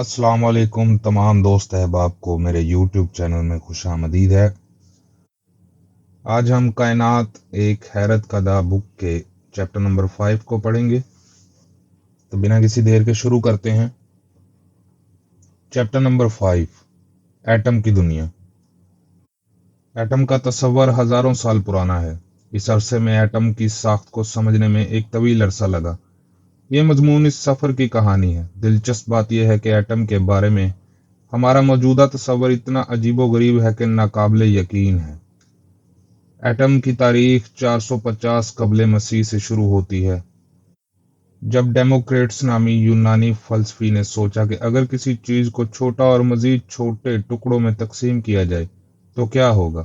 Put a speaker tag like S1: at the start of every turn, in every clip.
S1: السلام علیکم، تمام دوست احباب کو میرے یوٹیوب چینل میں خوش آمدید ہے۔ آج ہم کائنات ایک حیرت کدا بک کے چیپٹر نمبر فائیو کو پڑھیں گے۔ تو بنا کسی دیر کے شروع کرتے ہیں۔ چیپٹر نمبر فائیو، ایٹم کی دنیا۔ ایٹم کا تصور ہزاروں سال پرانا ہے۔ اس عرصے میں ایٹم کی ساخت کو سمجھنے میں ایک طویل عرصہ لگا۔ یہ مضمون اس سفر کی کہانی ہے۔ دلچسپ بات یہ ہے کہ ایٹم کے بارے میں ہمارا موجودہ تصور اتنا عجیب و غریب ہے کہ ناقابل یقین ہے۔ ایٹم کی تاریخ چار سو پچاس قبل مسیح سے شروع ہوتی ہے۔ جب ڈیموکریٹس نامی یونانی فلسفی نے سوچا کہ اگر کسی چیز کو چھوٹا اور مزید چھوٹے ٹکڑوں میں تقسیم کیا جائے تو کیا ہوگا؟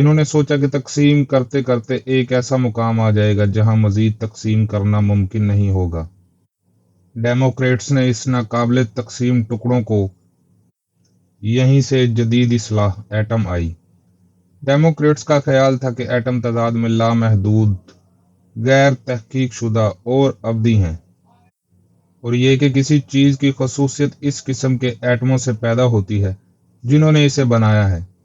S1: انہوں نے سوچا کہ تقسیم کرتے کرتے ایک ایسا مقام آ جائے گا جہاں مزید تقسیم کرنا ممکن نہیں ہوگا۔ ڈیموکریٹس نے اس ناقابل تقسیم ٹکڑوں کو یہیں سے جدید اصلاح ایٹم آئی۔ ڈیموکریٹس کا خیال تھا کہ ایٹم تعداد میں لامحدود، غیر تحقیق شدہ اور ابدی ہیں۔ اور یہ کہ کسی چیز کی خصوصیت اس قسم کے ایٹموں سے پیدا ہوتی ہے جنہوں نے اسے بنایا ہے۔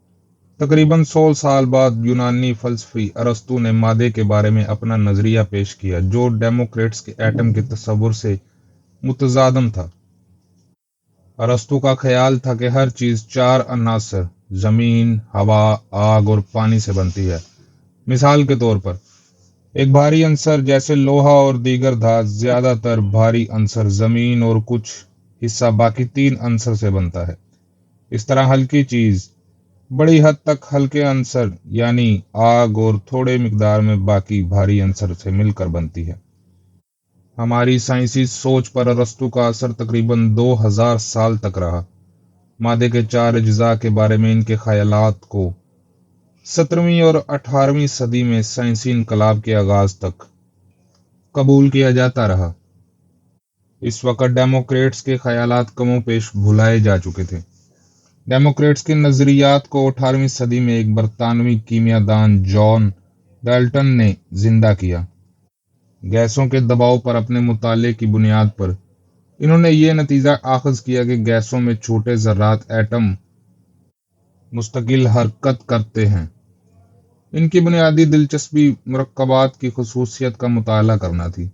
S1: تقریباً سو سال بعد یونانی فلسفی ارستو نے مادے کے بارے میں اپنا نظریہ پیش کیا جو ڈیموکریٹس کے ایٹم کے تصور سے متضادم تھا۔ ارستو کا خیال تھا کہ ہر چیز چار عناصر، زمین، ہوا، آگ اور پانی سے بنتی ہے۔ مثال کے طور پر، ایک بھاری عنصر جیسے لوہا اور دیگر دھات زیادہ تر بھاری عنصر زمین اور کچھ حصہ باقی تین عنصر سے بنتا ہے۔ اس طرح ہلکی چیز بڑی حد تک ہلکے عنصر یعنی آگ اور تھوڑے مقدار میں باقی بھاری عنصر سے مل کر بنتی ہے۔ ہماری سائنسی سوچ پر ارستو کا اثر تقریباً دو ہزار سال تک رہا۔ مادے کے چار اجزاء کے بارے میں ان کے خیالات کو سترویں اور اٹھارہویں صدی میں سائنسی انقلاب کے آغاز تک قبول کیا جاتا رہا۔ اس وقت ڈیموکریٹس کے خیالات کم و پیش بھلائے جا چکے تھے۔ ڈیموکریٹس کے نظریات کو اٹھارہویں صدی میں ایک برطانوی کیمیا دان جان ڈیلٹن نے زندہ کیا۔ گیسوں کے دباؤ پر اپنے مطالعے کی بنیاد پر انہوں نے یہ نتیجہ آخذ کیا کہ گیسوں میں چھوٹے ذرات ایٹم مستقل حرکت کرتے ہیں۔ ان کی بنیادی دلچسپی مرکبات کی خصوصیت کا مطالعہ کرنا تھی۔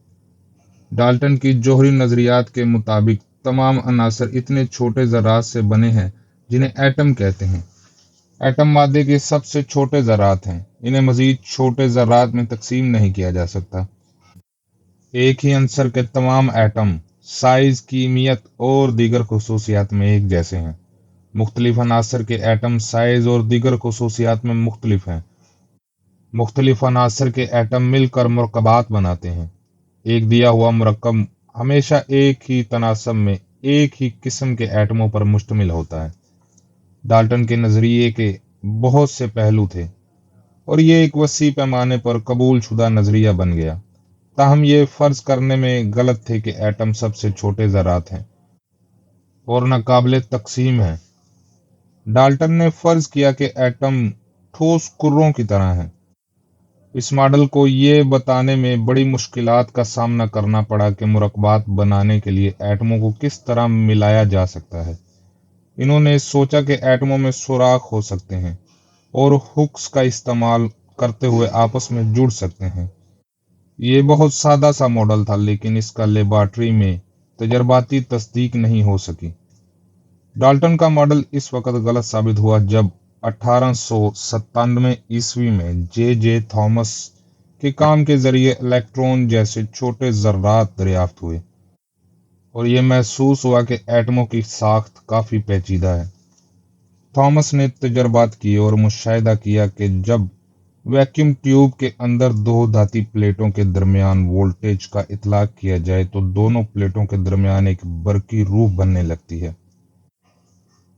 S1: ڈالٹن کی جوہری نظریات کے مطابق تمام عناصر اتنے چھوٹے ذرات سے بنے ہیں جنہیں ایٹم کہتے ہیں۔ ایٹم مادے کے سب سے چھوٹے ذرات ہیں۔ انہیں مزید چھوٹے ذرات میں تقسیم نہیں کیا جا سکتا۔ ایک ہی عنصر کے تمام ایٹم سائز، کیمیت اور دیگر خصوصیات میں ایک جیسے ہیں۔ مختلف عناصر کے ایٹم سائز اور دیگر خصوصیات میں مختلف ہیں۔ مختلف عناصر کے ایٹم مل کر مرکبات بناتے ہیں۔ ایک دیا ہوا مرکب ہمیشہ ایک ہی تناسب میں ایک ہی قسم کے ایٹموں پر مشتمل ہوتا ہے۔ ڈالٹن کے نظریے کے بہت سے پہلو تھے اور یہ ایک وسیع پیمانے پر قبول شدہ نظریہ بن گیا۔ تاہم، یہ فرض کرنے میں غلط تھے کہ ایٹم سب سے چھوٹے ذرات ہیں اور ناقابل تقسیم ہیں۔ ڈالٹن نے فرض کیا کہ ایٹم ٹھوس کروں کی طرح ہیں۔ اس ماڈل کو یہ بتانے میں بڑی مشکلات کا سامنا کرنا پڑا کہ مرکبات بنانے کے لیے ایٹموں کو کس طرح ملایا جا سکتا ہے۔ انہوں نے سوچا کہ ایٹموں میں سوراخ ہو سکتے ہیں اور ہکس کا استعمال کرتے ہوئے آپس میں جڑ سکتے ہیں۔ یہ بہت سادہ سا ماڈل تھا، لیکن اس کا لیبارٹری میں تجرباتی تصدیق نہیں ہو سکی۔ ڈالٹن کا ماڈل اس وقت غلط ثابت ہوا جب اٹھارہ سو ستانوے عیسوی میں جے جے تھامس کے کام کے ذریعے الیکٹرون جیسے چھوٹے ذرات دریافت ہوئے۔ اور یہ محسوس ہوا کہ ایٹموں کی ساخت کافی پیچیدہ ہے۔ تھامس نے تجربات کیے اور مشاہدہ کیا کہ جب ویکیوم ٹیوب کے اندر دو دھاتی پلیٹوں کے درمیان وولٹیج کا اطلاق کیا جائے تو دونوں پلیٹوں کے درمیان ایک برقی روح بننے لگتی ہے۔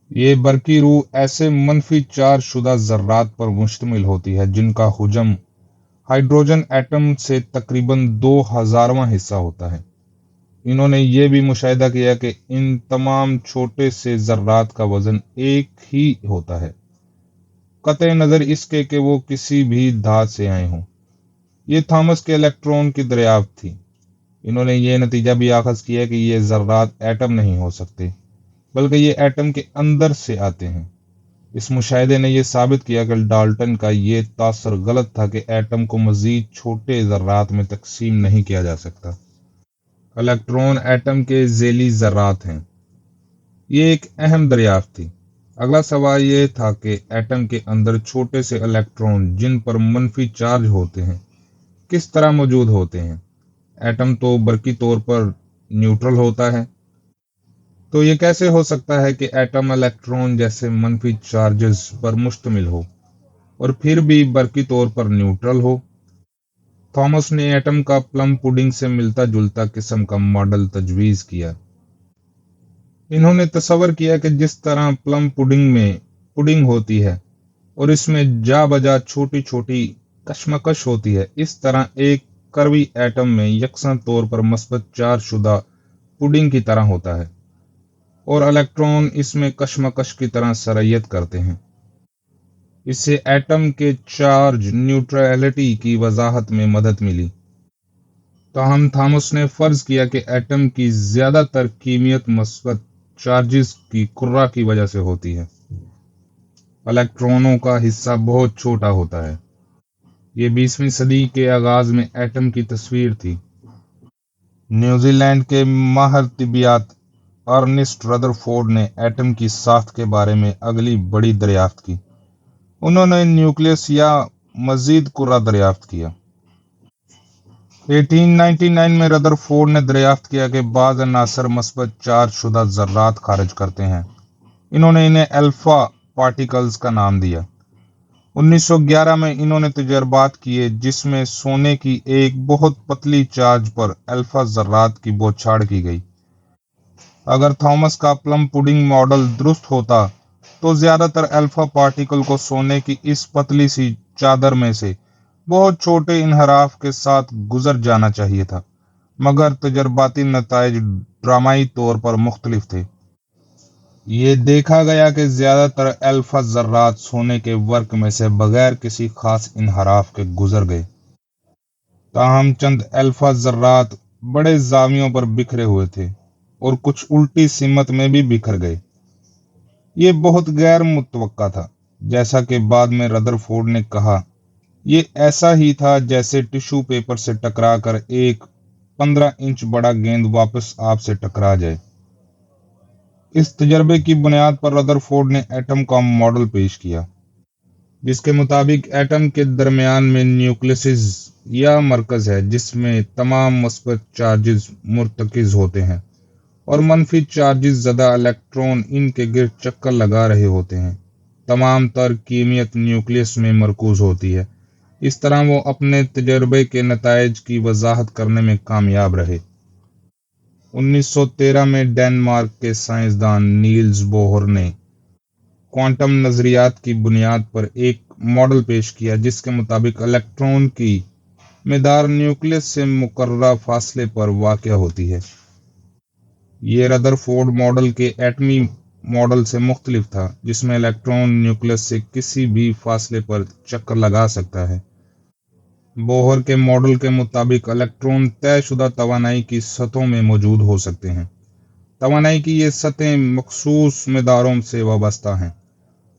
S1: یہ برقی روح ایسے منفی چار شدہ ذرات پر مشتمل ہوتی ہے جن کا حجم ہائیڈروجن ایٹم سے تقریباً دو ہزارواں حصہ ہوتا ہے۔ انہوں نے یہ بھی مشاہدہ کیا کہ ان تمام چھوٹے سے ذرات کا وزن ایک ہی ہوتا ہے۔ قطع نظر اس کے کہ وہ کسی بھی دھات سے آئے ہوں۔ یہ تھامس کے الیکٹرون کی دریافت تھی۔ انہوں نے یہ نتیجہ بھی آخذ کیا کہ یہ ذرات ایٹم نہیں ہو سکتے، بلکہ یہ ایٹم کے اندر سے آتے ہیں۔ اس مشاہدے نے یہ ثابت کیا کہ ڈالٹن کا یہ تاثر غلط تھا کہ ایٹم کو مزید چھوٹے ذرات میں تقسیم نہیں کیا جا سکتا۔ الیکٹرون ایٹم کے ذیلی ذرات ہیں۔ یہ ایک اہم دریافت تھی۔ اگلا سوال یہ تھا کہ ایٹم کے اندر چھوٹے سے الیکٹرون جن پر منفی چارج ہوتے ہیں، کس طرح موجود ہوتے ہیں؟ ایٹم تو برقی طور پر نیوٹرل ہوتا ہے۔ تو یہ کیسے ہو سکتا ہے کہ ایٹم الیکٹرون جیسے منفی چارجز پر مشتمل ہو اور پھر بھی برقی طور پر نیوٹرل ہو؟ تھامس نے ایٹم کا پلم پوڈنگ سے ملتا جلتا قسم کا ماڈل تجویز کیا۔ انہوں نے تصور کیا کہ جس طرح پلم پوڈنگ میں پوڈنگ ہوتی ہے اور اس میں جا بجا چھوٹی چھوٹی کشمکش ہوتی ہے، اس طرح ایک کروی ایٹم میں یکساں طور پر مثبت چار شدہ پوڈنگ کی طرح ہوتا ہے اور الیکٹرون اس میں کشمکش کی طرح سرائیت کرتے ہیں۔ اس سے ایٹم کے چارج نیوٹرلٹی کی وضاحت میں مدد ملی۔ تاہم، تھامس نے فرض کیا کہ ایٹم کی زیادہ تر کیمیت مثبت چارجز کی کرا کی وجہ سے ہوتی ہے۔ الیکٹرونوں کا حصہ بہت چھوٹا ہوتا ہے۔ یہ بیسویں صدی کے آغاز میں ایٹم کی تصویر تھی۔ نیوزی لینڈ کے ماہر طبیات ارنسٹ ردر فورڈ نے ایٹم کی ساخت کے بارے میں اگلی بڑی دریافت کی۔ انہوں نے نیوکلس یا مزید کرا دریافت کیا۔ 1899 میں ردر فورڈ نے دریافت کیا کہ بعض عناصر مثبت چار شدہ ذرات خارج کرتے ہیں۔ انہوں نے انہیں الفا پارٹیکلز کا نام دیا۔ انیس سو گیارہ میں انہوں نے تجربات کیے جس میں سونے کی ایک بہت پتلی چارج پر الفا ذرات کی بوچھاڑ کی گئی۔ اگر تھامس کا پلم پوڈنگ ماڈل درست ہوتا تو زیادہ تر الفا پارٹیکل کو سونے کی اس پتلی سی چادر میں سے بہت چھوٹے انحراف کے ساتھ گزر جانا چاہیے تھا، مگر تجرباتی نتائج ڈرامائی طور پر مختلف تھے۔ یہ دیکھا گیا کہ زیادہ تر الفا ذرات سونے کے ورک میں سے بغیر کسی خاص انحراف کے گزر گئے۔ تاہم، چند الفا ذرات بڑے زاویوں پر بکھرے ہوئے تھے اور کچھ الٹی سمت میں بھی بکھر گئے۔ یہ بہت غیر متوقع تھا، جیسا کہ بعد میں ردر فورڈ نے کہا۔ یہ ایسا ہی تھا جیسے ٹشو پیپر سے ٹکرا کر ایک پندرہ انچ بڑا گیند واپس آپ سے ٹکرا جائے۔ اس تجربے کی بنیاد پر ردر فورڈ نے ایٹم کا ماڈل پیش کیا، جس کے مطابق ایٹم کے درمیان میں نیوکلسز یا مرکز ہے، جس میں تمام مثبت چارجز مرتکز ہوتے ہیں۔ اور منفی چارجز زدہ الیکٹرون ان کے گرد چکر لگا رہے ہوتے ہیں۔ تمام تر کیمیت نیوکلس میں مرکوز ہوتی ہے۔ اس طرح وہ اپنے تجربے کے نتائج کی وضاحت کرنے میں کامیاب رہے۔ انیس سو تیرہ میں ڈینمارک کے سائنسدان نیلز بوہر نے کوانٹم نظریات کی بنیاد پر ایک ماڈل پیش کیا جس کے مطابق الیکٹرون کی مدار نیوکلس سے مقررہ فاصلے پر واقع ہوتی ہے۔ یہ ردر فورڈ ماڈل کے ایٹمی ماڈل سے مختلف تھا، جس میں الیکٹرون نیوکلس سے کسی بھی فاصلے پر چکر لگا سکتا ہے۔ بوہر کے ماڈل کے مطابق الیکٹرون طے شدہ توانائی کی سطحوں میں موجود ہو سکتے ہیں۔ توانائی کی یہ سطحیں مخصوص مداروں سے وابستہ ہیں۔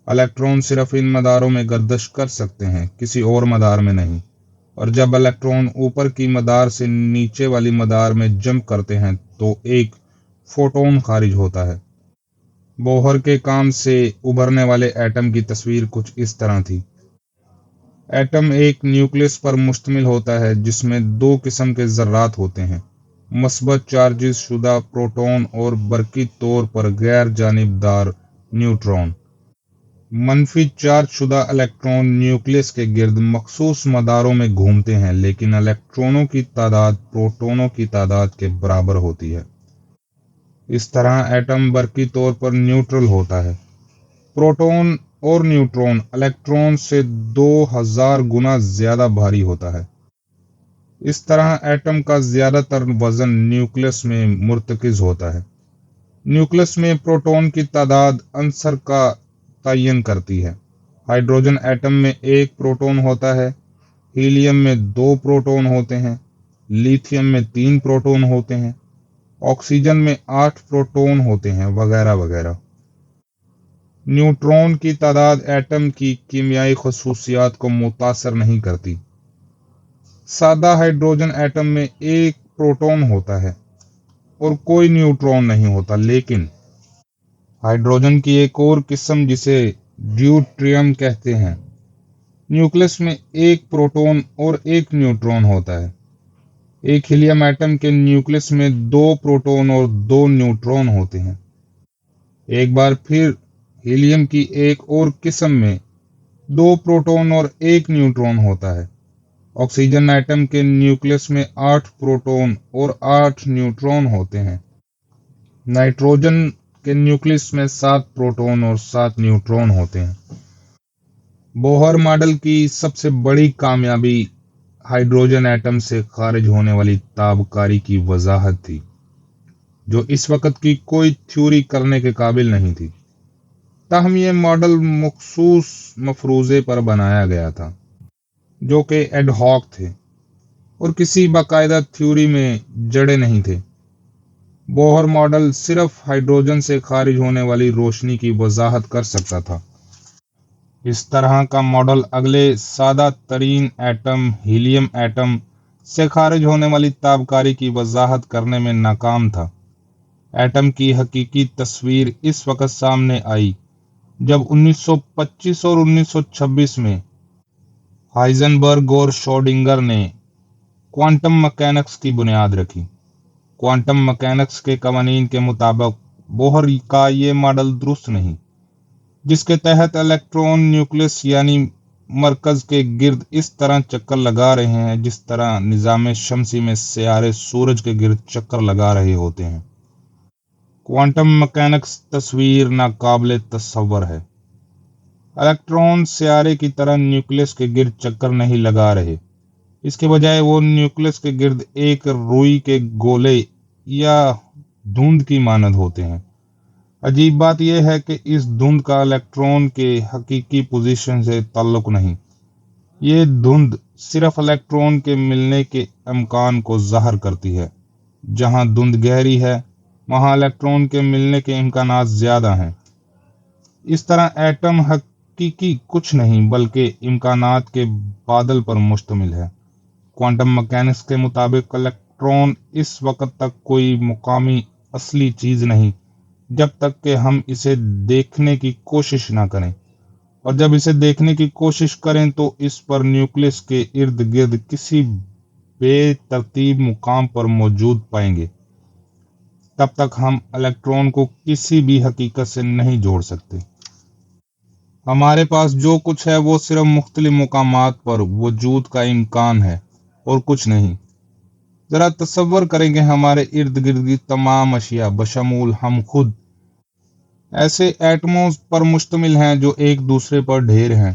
S1: الیکٹرون صرف ان مداروں میں گردش کر سکتے ہیں، کسی اور مدار میں نہیں۔ اور جب الیکٹرون اوپر کی مدار سے نیچے والی مدار میں جمپ کرتے ہیں تو ایک فوٹون خارج ہوتا ہے۔ بوہر کے کام سے ابھرنے والے ایٹم کی تصویر کچھ اس طرح تھی۔ ایٹم ایک نیوکلس پر مشتمل ہوتا ہے جس میں دو قسم کے ذرات ہوتے ہیں۔ مثبت چارجز شدہ پروٹون اور برقی طور پر غیر جانبدار نیوٹرون۔ منفی چارج شدہ الیکٹرون نیوکلس کے گرد مخصوص مداروں میں گھومتے ہیں، لیکن الیکٹرونوں کی تعداد پروٹونوں کی تعداد کے برابر ہوتی ہے۔ اس طرح ایٹم برقی طور پر نیوٹرل ہوتا ہے۔ پروٹون اور نیوٹرون الیکٹرون سے دو ہزار گنا زیادہ بھاری ہوتا ہے۔ اس طرح ایٹم کا زیادہ تر وزن نیوکلس میں مرتکز ہوتا ہے۔ نیوکلس میں پروٹون کی تعداد عنصر کا تعین کرتی ہے۔ ہائیڈروجن ایٹم میں ایک پروٹون ہوتا ہے۔ ہیلیم میں دو پروٹون ہوتے ہیں۔ لیتھیم میں تین پروٹون ہوتے ہیں۔ آکسیجن میں آٹھ پروٹون ہوتے ہیں، وغیرہ وغیرہ۔ نیوٹرون کی تعداد ایٹم کی کیمیائی خصوصیات کو متاثر نہیں کرتی۔ سادہ ہائیڈروجن ایٹم میں ایک پروٹون ہوتا ہے اور کوئی نیوٹرون نہیں ہوتا، لیکن ہائیڈروجن کی ایک اور قسم جسے ڈیوٹریم کہتے ہیں، نیوکلس میں ایک پروٹون اور ایک نیوٹرون ہوتا ہے۔ ایک ہیلیم ایٹم کے نیوکلس میں دو پروٹون اور دو نیوٹرون ہوتے ہیں۔ ایک بار پھر ہیلیم کی ایک اور قسم میں دو پروٹون اور ایک نیوٹرون ہوتا ہے۔ آکسیجن ایٹم کے نیوکلس میں آٹھ پروٹون اور آٹھ نیوٹرون ہوتے ہیں۔ نائٹروجن کے نیوکلس میں سات پروٹون اور سات نیوٹرون ہوتے ہیں۔ بوہر ماڈل کی سب سے بڑی کامیابی ہائیڈروجن ایٹم سے خارج ہونے والی تابکاری کی وضاحت تھی، جو اس وقت کی کوئی تھیوری کرنے کے قابل نہیں تھی۔ تاہم، یہ ماڈل مخصوص مفروضے پر بنایا گیا تھا، جو کہ ایڈ ہاک تھے اور کسی باقاعدہ تھیوری میں جڑے نہیں تھے۔ بوہر ماڈل صرف ہائیڈروجن سے خارج ہونے والی روشنی کی وضاحت کر سکتا تھا۔ اس طرح کا ماڈل اگلے سادہ ترین ایٹم، ہیلیم ایٹم سے خارج ہونے والی تابکاری کی وضاحت کرنے میں ناکام تھا۔ ایٹم کی حقیقی تصویر اس وقت سامنے آئی جب انیس سو پچیس اور انیس سو چھبیس میں ہائزن برگ اور شوڈنگر نے کوانٹم مکینکس کی بنیاد رکھی۔ کوانٹم مکینکس کے قوانین کے مطابق بوہر کا یہ ماڈل درست نہیں۔ جس کے تحت الیکٹرون نیوکلس یعنی مرکز کے گرد اس طرح چکر لگا رہے ہیں جس طرح نظام شمسی میں سیارے سورج کے گرد چکر لگا رہے ہوتے ہیں۔ کوانٹم مکینکس تصویر ناقابل تصور ہے۔ الیکٹرون سیارے کی طرح نیوکلس کے گرد چکر نہیں لگا رہے۔ اس کے بجائے وہ نیوکلس کے گرد ایک روئی کے گولے یا دھند کی مانند ہوتے ہیں۔ عجیب بات یہ ہے کہ اس دھند کا الیکٹرون کے حقیقی پوزیشن سے تعلق نہیں۔ یہ دھند صرف الیکٹرون کے ملنے کے امکان کو ظاہر کرتی ہے۔ جہاں دھند گہری ہے، وہاں الیکٹرون کے ملنے کے امکانات زیادہ ہیں۔ اس طرح ایٹم حقیقی کچھ نہیں، بلکہ امکانات کے بادل پر مشتمل ہے۔ کوانٹم مکینکس کے مطابق الیکٹرون اس وقت تک کوئی مقامی اصلی چیز نہیں۔ جب تک کہ ہم اسے دیکھنے کی کوشش نہ کریں۔ اور جب اسے دیکھنے کی کوشش کریں تو اس پر نیوکلس کے ارد گرد کسی بے ترتیب مقام پر موجود پائیں گے۔ تب تک ہم الیکٹرون کو کسی بھی حقیقت سے نہیں جوڑ سکتے۔ ہمارے پاس جو کچھ ہے وہ صرف مختلف مقامات پر وجود کا امکان ہے اور کچھ نہیں۔ ذرا تصور کریں گے ہمارے ارد گرد کی تمام اشیاء بشمول ہم خود ایسے ایٹموں پر مشتمل ہیں جو ایک دوسرے پر ڈھیر ہیں۔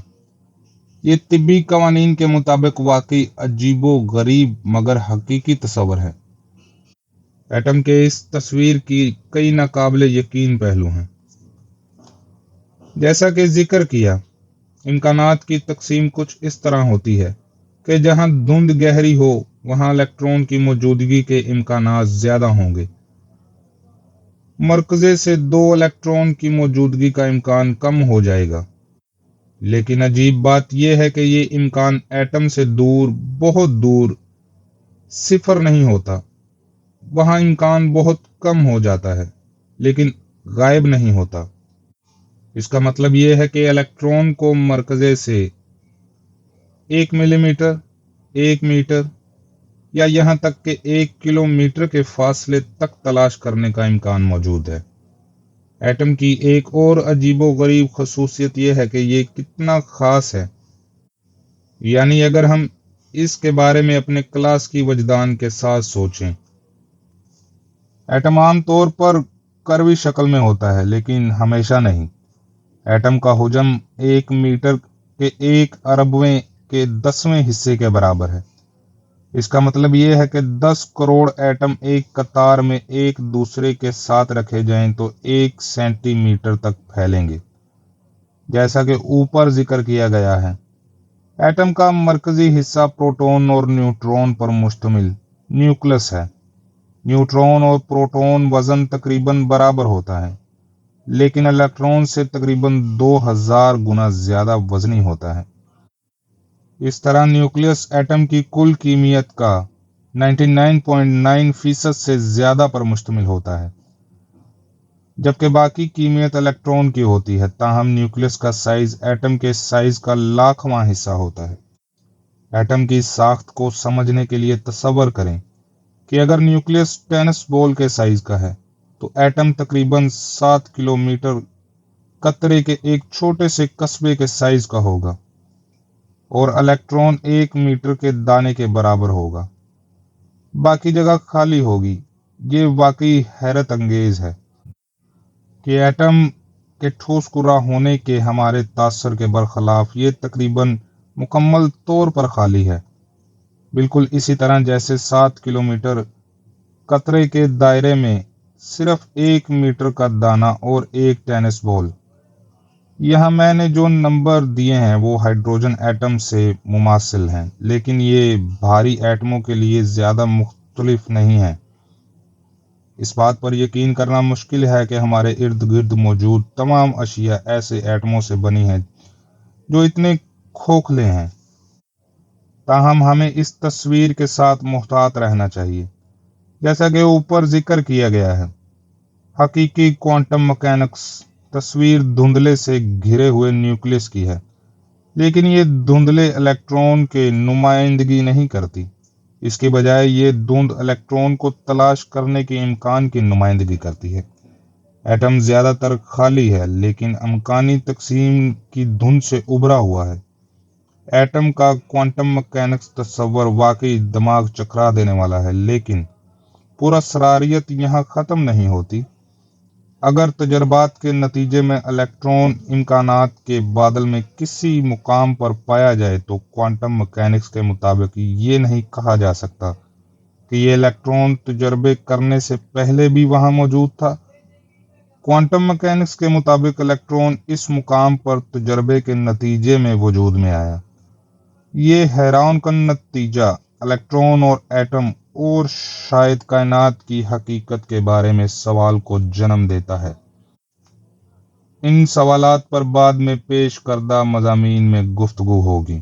S1: یہ طبی قوانین کے مطابق واقعی عجیب و غریب مگر حقیقی تصور ہے ایٹم کے اس تصویر کی کئی ناقابل یقین پہلو ہیں۔ جیسا کہ ذکر کیا، امکانات کی تقسیم کچھ اس طرح ہوتی ہے کہ جہاں دھند گہری ہو، وہاں الیکٹرون کی موجودگی کے امکانات زیادہ ہوں گے۔ مرکزے سے دو الیکٹرون کی موجودگی کا امکان کم ہو جائے گا۔ لیکن عجیب بات یہ ہے کہ یہ امکان ایٹم سے دور، بہت دور صفر نہیں ہوتا۔ وہاں امکان بہت کم ہو جاتا ہے، لیکن غائب نہیں ہوتا۔ اس کا مطلب یہ ہے کہ الیکٹرون کو مرکزے سے ایک ملی میٹر، ایک میٹر یا یہاں تک کہ ایک کلو میٹر کے فاصلے تک تلاش کرنے کا امکان موجود ہے۔ ایٹم کی ایک اور عجیب و غریب خصوصیت یہ ہے کہ یہ کتنا خاص ہے۔ یعنی اگر ہم اس کے بارے میں اپنے کلاس کی وجدان کے ساتھ سوچیں۔ ایٹم عام طور پر کروی شکل میں ہوتا ہے، لیکن ہمیشہ نہیں۔ ایٹم کا حجم ایک میٹر کے ایک اربویں کے دسویں حصے کے برابر ہے۔ اس کا مطلب یہ ہے کہ دس کروڑ ایٹم ایک قطار میں ایک دوسرے کے ساتھ رکھے جائیں تو ایک سینٹی میٹر تک پھیلیں گے۔ جیسا کہ اوپر ذکر کیا گیا ہے۔ ایٹم کا مرکزی حصہ پروٹون اور نیوٹرون پر مشتمل نیوکلس ہے۔ نیوٹرون اور پروٹون وزن تقریباً برابر ہوتا ہے، لیکن الیکٹرون سے تقریباً دو ہزار گنا زیادہ وزنی ہوتا ہے۔ اس طرح نیوکلیس ایٹم کی کل کیمیت کا 99.9 فیصد سے زیادہ پر مشتمل ہوتا ہے۔ جبکہ باقی کیمیت الیکٹرون کی ہوتی ہے، تاہم نیوکلس کا سائز ایٹم کے سائز کا لاکھواں حصہ ہوتا ہے۔ ایٹم کی ساخت کو سمجھنے کے لیے تصور کریں کہ اگر نیوکلس ٹینس بول کے سائز کا ہے، تو ایٹم تقریباً سات کلومیٹر قطرے کے ایک چھوٹے سے قصبے کے سائز کا ہوگا۔ اور الیکٹرون ایک میٹر کے دانے کے برابر ہوگا۔ باقی جگہ خالی ہوگی۔ یہ واقعی حیرت انگیز ہے کہ ایٹم کے ٹھوس کرا ہونے کے ہمارے تاثر کے برخلاف یہ تقریباً مکمل طور پر خالی ہے۔ بالکل اسی طرح جیسے سات کلومیٹر قطرے کے دائرے میں صرف ایک میٹر کا دانا اور ایک ٹینس بال۔ یہاں میں نے جو نمبر دیے ہیں وہ ہائیڈروجن ایٹم سے مماثل ہیں، لیکن یہ بھاری ایٹموں کے لیے زیادہ مختلف نہیں ہیں۔ اس بات پر یقین کرنا مشکل ہے کہ ہمارے ارد گرد موجود تمام اشیاء ایسے ایٹموں سے بنی ہیں جو اتنے کھوکھلے ہیں۔ تاہم، ہمیں اس تصویر کے ساتھ محتاط رہنا چاہیے، جیسا کہ اوپر ذکر کیا گیا ہے۔ حقیقی کوانٹم مکینکس تصویر دھندلے سے گھرے ہوئے نیوکلس کی ہے، لیکن یہ دھندلے الیکٹرون کے نمائندگی نہیں کرتی۔ اس کے بجائے یہ دھند الیکٹرون کو تلاش کرنے کے امکان کی نمائندگی کرتی ہے۔ ایٹم زیادہ تر خالی ہے، لیکن امکانی تقسیم کی دھند سے ابھرا ہوا ہے۔ ایٹم کا کوانٹم مکینکس تصور واقعی دماغ چکرا دینے والا ہے، لیکن پورا سراریت یہاں ختم نہیں ہوتی۔ اگر تجربات کے نتیجے میں الیکٹرون امکانات کے بادل میں کسی مقام پر پایا جائے تو کوانٹم مکینکس کے مطابق یہ نہیں کہا جا سکتا کہ یہ الیکٹرون تجربے کرنے سے پہلے بھی وہاں موجود تھا۔ کوانٹم مکینکس کے مطابق الیکٹرون اس مقام پر تجربے کے نتیجے میں وجود میں آیا۔ یہ حیران کن نتیجہ الیکٹرون اور ایٹم اور شاید کائنات کی حقیقت کے بارے میں سوال کو جنم دیتا ہے۔ ان سوالات پر بعد میں پیش کردہ مضامین میں گفتگو ہوگی۔